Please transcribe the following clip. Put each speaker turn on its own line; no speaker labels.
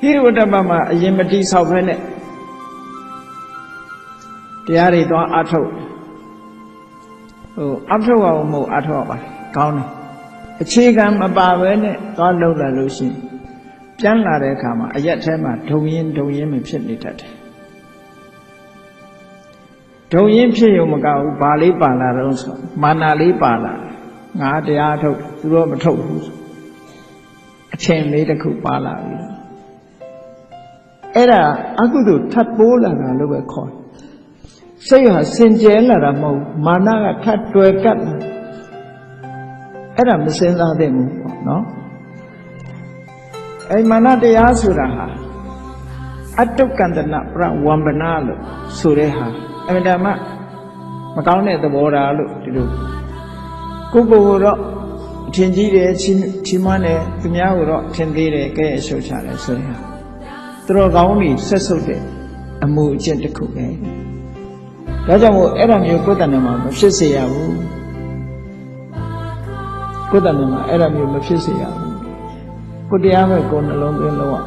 ဟိရဝတ္တပမှာအရင်မတိဆောက်ဖဲနဲ့တရားတွေသွားအထုတ်ဟိုအထုတ်အောင်မဟုတ်အထုတ်ရပါကောင်းတယ်အခြေခံမပါဘဲနဲ့သွားလှုပ်လာလို့ရှိရင်ပြန်လာတဲ့အခါမှာအရက်ထဲမှာဒုံရင်ဒုံရင်မဖြစ်နေတတ်တယ်ဒုံရင်ဖြစ်ရုံမကဘူးဘာလေးပါလာတော့ဆိုမာနာလေးပါလာငါတရားထုတ်သူတော့မထုတ်ဘူးဆိုအချိန်လေးတစ်ခုပါလာပြီ အဲ့ဒါအကုသိုလ်ထပ်ပိုးလာတာလို့ပဲခေါ်တယ်စိတ်ဟာစင်ကြဲလာတာမဟုတ်မာနကထပ်တွယ်ကပ်လာအဲ့ဒါမစင်စားသင့်ဘူးပေါ့နော်အဲ့မာနတရားဆိုတာဟာအတုကန္တနာပြဝံပနာလို့ဆိုတဲ့ဟာအမှန်တမ်းမကောင်းတဲ့သဘောထားလို့ဒီလိုကိုယ်ကိုယ်ကိုတော့အထင်ကြီးတယ်ချီးချီးမွမ်းတယ်သူများကိုတော့အထင်သေးတယ်ကဲအရှုပ်ချတယ်ဆိုရင်ဟာ သူတော်ကောင်းတွေဆက်ဆုပ်တဲ့အမှုအကျင့်တစ်ခုပဲဒါကြောင့်မို့အဲ့ဒါမျိုးကိုယ်တဏ္ဍာမှာမဖြစ်စေရဘူးကိုယ်တဏ္ဍာမှာအဲ့ဒါမျိုးမဖြစ်စေရဘူးကိုယ်တရားမဲ့ကိုယ်နှလုံးသွင်းလို့